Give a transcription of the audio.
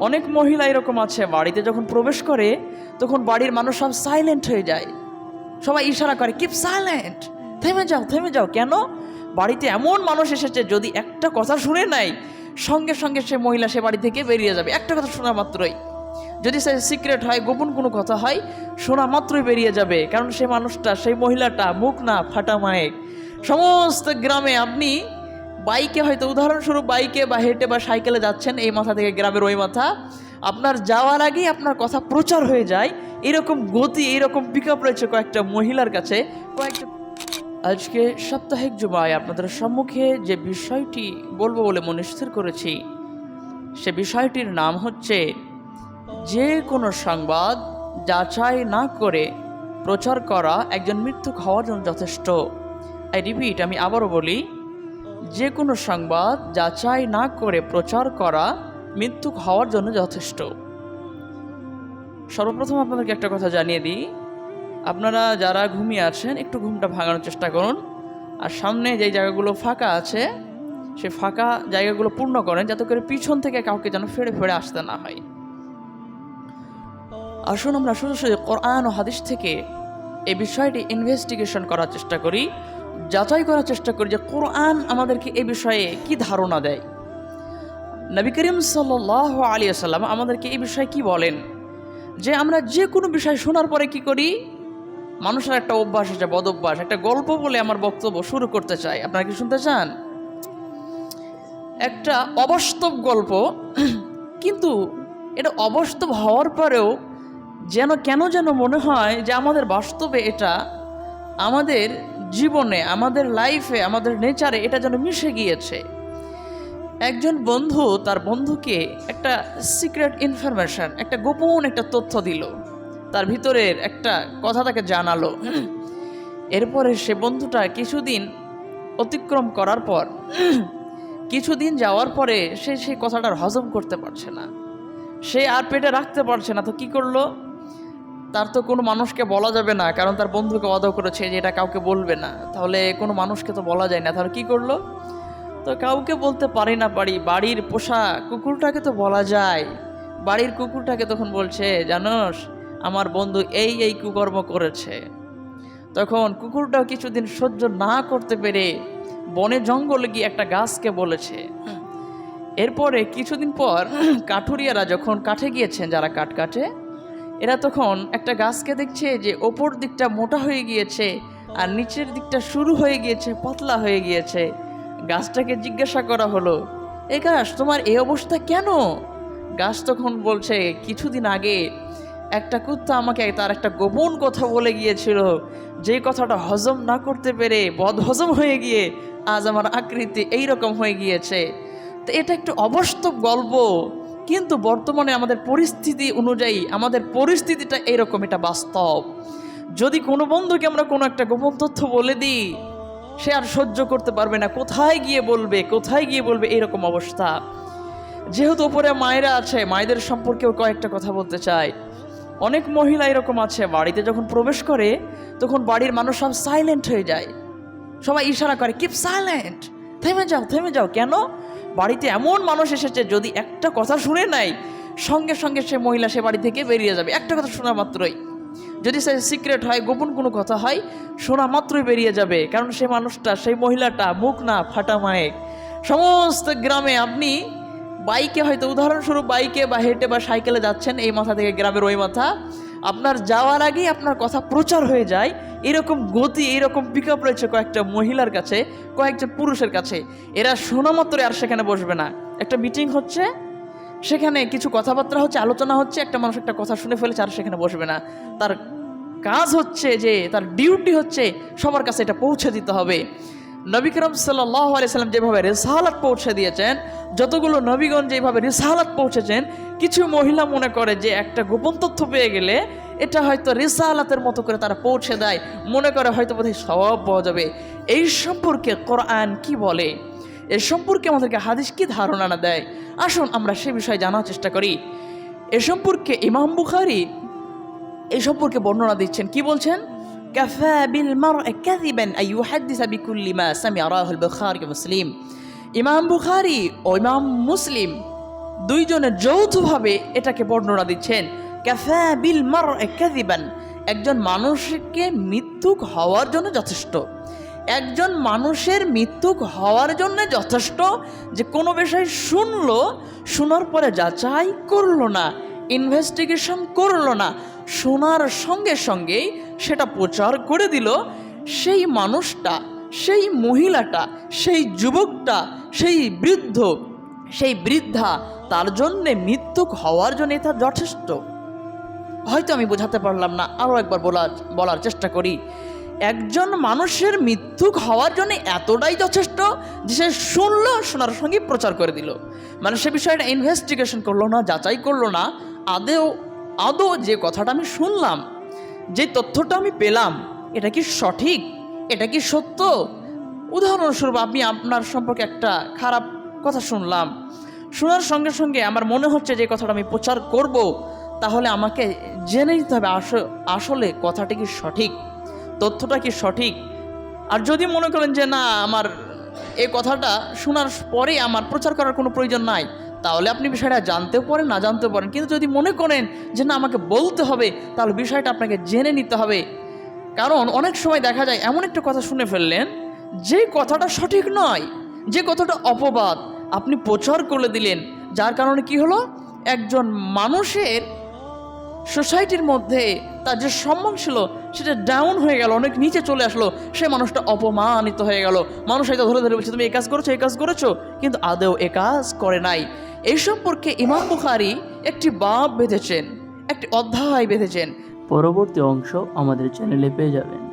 অনেক মহিলা এরকম আছে, বাড়িতে যখন প্রবেশ করে, তখন বাড়ির মানুষ সব সাইলেন্ট হয়ে যায়। সবাই ইশারা করে কিপ সাইলেন্ট থেমে যাও থেমে যাও। কেন? বাড়িতে এমন মানুষ এসেছে যদি একটা কথা শুনে নাই সঙ্গে সঙ্গে সে মহিলা সে বাড়ি থেকে বেরিয়ে যাবে। একটা কথা শোনা মাত্রই। যদি সে সিক্রেট হয়, গোপন কোনো কথা হয়, শোনা মাত্রই বেরিয়ে যাবে। কারণ সেই মানুষটা, সেই মহিলাটা মুখ না ফাটা মায়ের। সমস্ত গ্রামে আপনি বাইকে হয়তো, উদাহরণস্বরূপ বাইকে বা হেঁটে বা সাইকেলে যাচ্ছেন, এই মাথা থেকে গ্রামের ওই মাথা, আপনার যাওয়ার আগেই আপনার কথা প্রচার হয়ে যায়। এরকম গতি, এরকম পিক আপ রয়েছে কয়েকটা মহিলার কাছে। কয়েকটা আজকে সাপ্তাহিক জুমায় আপনাদের সম্মুখে যে বিষয়টি বলব বলে মনে স্থির করেছি, সে বিষয়টির নাম হচ্ছে, যে কোনো সংবাদ যাচাই না করে প্রচার করা একজন মৃত্যুক হওয়ার জন্য যথেষ্ট। আই রিপিট, আমি আবারও বলি যে কোনো সংবাদ যাচাই না করে প্রচার করা মৃত্যুক হওয়ার জন্য যথেষ্ট। সর্বপ্রথম আপনাদেরকে একটা কথা জানিয়ে দিই। আপনারা যারা ঘুমিয়ে আছেন, একটু ঘুমটা ভাঙানোর চেষ্টা করুন। আর সামনে যে জায়গাগুলো ফাঁকা আছে, সে ফাঁকা জায়গাগুলো পূর্ণ করেন যাতে করে পিছন থেকে কাউকে যেন ফেড়ে ফেড়ে আসতে না হয়। আসুন আমরা শুধু কোরআন ও হাদিস থেকে এই বিষয়টি ইনভেস্টিগেশন করার চেষ্টা করি। যাচাই করার চেষ্টা করি যে কোরআন আমাদেরকে এ বিষয়ে কি ধারণা দেয়। নবী করিম সাল্লাহ আলী আসাল্লাম আমাদেরকে এই বিষয়ে কি বলেন? যে আমরা যে কোনো বিষয় শোনার পরে কি করি? মানুষের একটা অভ্যাস আছে, বদ অভ্যাস, একটা গল্প বলে আমার বক্তব্য শুরু করতে চাই। আপনারা কি শুনতে চান? একটা অবাস্তব গল্প, কিন্তু এটা অবাস্তব হওয়ার পরেও যেন কেন যেন মনে হয় যে আমাদের বাস্তবে এটা আমাদের জীবনে, আমাদের লাইফে আমাদের নেচারে এটা যেন মিশে গিয়েছে। একজন বন্ধু, তার বন্ধুকে একটা সিক্রেট ইনফরমেশন একটা গোপন একটা তথ্য দিল। তার ভিতরের একটা কথা তাকে জানালো। এরপরে সে বন্ধুটা কিছুদিন অতিক্রম করার পর, কিছুদিন যাওয়ার পরে সে সেই কথাটার হজম করতে পারছে না। সে আর পেটে রাখতে পারছে না। তো কি করল? তার তো কোনো মানুষকে বলা যাবে না, কারণ তার বন্ধুকে অদ করেছে যে এটা কাউকে বলবে না। তাহলে কোনো মানুষকে তো বলা যায় না। তাহলে কি করল? তো কাউকে বলতে পারি না পারি বাড়ির পোষা কুকুরটাকে তো বলা যায়। বাড়ির কুকুরটাকে তখন বলছে, জানোস, আমার বন্ধু এই এই কুকর্ম করেছে। তখন কুকুরটাও কিছুদিন সহ্য না করতে পেরে বনে জঙ্গলে গিয়ে একটা গাছকে বলেছে। এরপরে কিছুদিন পর কাঠুরিয়ারা যখন কাঠে গিয়েছেন, যারা কাঠ কাটে এরা তখন একটা গাছকে দেখছে যে ওপর দিকটা মোটা হয়ে গিয়েছে আর নিচের দিকটা শুরু হয়ে গিয়েছে, পাতলা হয়ে গিয়েছে। গাছটাকে জিজ্ঞাসা করা হলো এই গাছ, তোমার এই অবস্থা কেন? গাছ তখন বলছে, কিছুদিন আগে একটা কুত্তা আমাকে তার একটা গোপন কথা বলে গিয়েছিল, যে কথাটা হজম না করতে পেরে বদ হজম হয়ে গিয়ে আজ আমার আকৃতি এই রকম হয়ে গিয়েছে। তো এটা একটু অবাস্তব গল্প। কিন্তু বর্তমানে আমাদের পরিস্থিতি অনুযায়ী আমাদের পরিস্থিতিটা এরকম এটা বাস্তব। যদি কোনো বন্ধুকে আমরা কোনো একটা গোপন তথ্য বলে দিই, সে আর সহ্য করতে পারবে না। কোথায় গিয়ে বলবে, কোথায় গিয়ে বলবে এরকম অবস্থা। যেহেতু ওপরে মায়েরা আছে, মায়েদের সম্পর্কেও কয়েকটা কথা বলতে চাই। অনেক মহিলা এরকম আছে, বাড়িতে যখন প্রবেশ করে, তখন বাড়ির মানুষ সব সাইলেন্ট হয়ে যায়। সবাই ইশারা করে কিপ সাইলেন্ট থেমে যাও থেমে যাও, কেন? বাড়িতে এমন মানুষ এসেছে যদি একটা কথা শুনে নাই, সঙ্গে সঙ্গে সে মহিলা সে বাড়ি থেকে বেরিয়ে যাবে। একটা কথা শোনা মাত্রই। যদি সে সিক্রেট হয়, গোপন কোনো কথা হয়, শোনা মাত্রই বেরিয়ে যাবে। কারণ সে মানুষটা, সেই মহিলাটা মুখ না ফাটা মায়ের সমস্ত গ্রামে আপনি বাইকে হয়তো, উদাহরণস্বরূপ বাইকে বা হেঁটে বা সাইকেলে যাচ্ছেন, এই মাথা থেকে গ্রামের ওই মাথা। আপনার যাওয়ার আগেই আপনার কথা প্রচার হয়ে যায়। এরকম গতি, এরকম পিক আপ রয়েছে কয়েকটা মহিলার কাছে কয়েকজন পুরুষের কাছে। এরা শোনা মাত্রই আর সেখানে বসবে না। একটা মিটিং হচ্ছে, সেখানে কিছু কথাবার্তা হচ্ছে, আলোচনা হচ্ছে, একটা মানুষ একটা কথা শুনে ফেলেছে আর সেখানে বসবে না। তার কাজ হচ্ছে যে, তার ডিউটি হচ্ছে সবার কাছে এটা পৌঁছে দিতে হবে। নবী করম সাল্লাহ আলিয়াল্লাম যেভাবে রেসালাত পৌঁছে দিয়েছেন, যতগুলো নবীগণ যেভাবে রেসালাত পৌঁছেছেন, কিছু মহিলা মনে করে যে একটা গোপন তথ্য পেয়ে গেলে এটা হয়তো রেসালাতের মতো করে তারা পৌঁছে দেয়। মনে করে হয়তো বোধহয় স্বভাব পাওয়া যাবে। এই সম্পর্কে কোরআন কি বলে? এ সম্পর্কে আমাদেরকে হাদিস কি ধারণা না দেয়? আসুন আমরা সে বিষয়ে জানার চেষ্টা করি। এ সম্পর্কে ইমাম বুখারি এই সম্পর্কে বর্ণনা দিচ্ছেন। কি বলছেন? কাফা বিল মার'i কাযিবান আই ইউহাদ্দিসা বিকুল্লি মা সামি'a রাহুল বুখারী মুসলিম ইমাম বুখারী ও ইমাম মুসলিম দুইজনে যৌথভাবে এটাকে বর্ণনা দিচ্ছেন। ক্যাফা বিল মার কাযিবান একজন মানুষকে মৃত্যুক হওয়ার জন্য যথেষ্ট। একজন মানুষের মৃত্যুক হওয়ার জন্য যথেষ্ট যে কোনো বিষয় শুনলো, শোনার পরে যাচাই করল না ইনভেস্টিগেশন করল না। শোনার সঙ্গে সঙ্গেই সেটা প্রচার করে দিল। সেই মানুষটা, সেই মহিলাটা, সেই যুবকটা, সেই বৃদ্ধ, সেই বৃদ্ধা তার জন্যে মৃত্যুক হওয়ার জন্য এটা যথেষ্ট। হয়তো আমি বোঝাতে পারলাম না, আরও একবার বলার বলার চেষ্টা করি। একজন মানুষের মৃত্যুক হওয়ার জন্য এতটাই যথেষ্ট যে সে শুনলো, শোনার সঙ্গে প্রচার করে দিল। মানে সে বিষয়টা ইনভেস্টিগেশন করল না, যাচাই করল না, আদেও আদৌ যে কথাটা আমি শুনলাম, যে তথ্যটা আমি পেলাম, এটা কি সঠিক? এটা কি সত্য? উদাহরণস্বরূপ আমি আপনার সম্পর্কে একটা খারাপ কথা শুনলাম। শোনার সঙ্গে সঙ্গে আমার মনে হচ্ছে যে কথাটা আমি প্রচার করব, তাহলে আমাকে জেনে নিতে হবে আসলে কথাটি কি সঠিক, তথ্যটা কি সঠিক। আর যদি মনে করেন যে না, আমার এই কথাটা শোনার পরে আমার প্রচার করার কোনো প্রয়োজন নাই তাহলে আপনি বিষয়টা জানতেও পারেন, না জানতেও পারেন। কিন্তু যদি মনে করেন যে না, আমাকে বলতে হবে, তাহলে বিষয়টা আপনাকে জেনে নিতে হবে। কারণ অনেক সময় দেখা যায়, এমন একটা কথা শুনে ফেললেন, যে কথাটা সঠিক নয়, যে কথাটা অপবাদ। আপনি প্রচার করে দিলেন, যার কারণে কি হলো? একজন মানুষের সোসাইটির মধ্যে তার যে সম্মান ছিল, সেটা ডাউন হয়ে গেল, অনেক নিচে চলে আসলো। সে মানুষটা অপমানিত হয়ে গেল। মানুষ হয়তো ধরে ধরে বলছে, তুমি এই কাজ করেছ, এই কাজ করেছ? কিন্তু আদৌ এ কাজ করে নাই। এই সম্পর্কে ইমাম বুখারি একটি বাপ বেঁধেছেন, একটি অধ্যায় বেঁধেছেন। পরবর্তী অংশ আমাদের চ্যানেলে পেয়ে যাবেন।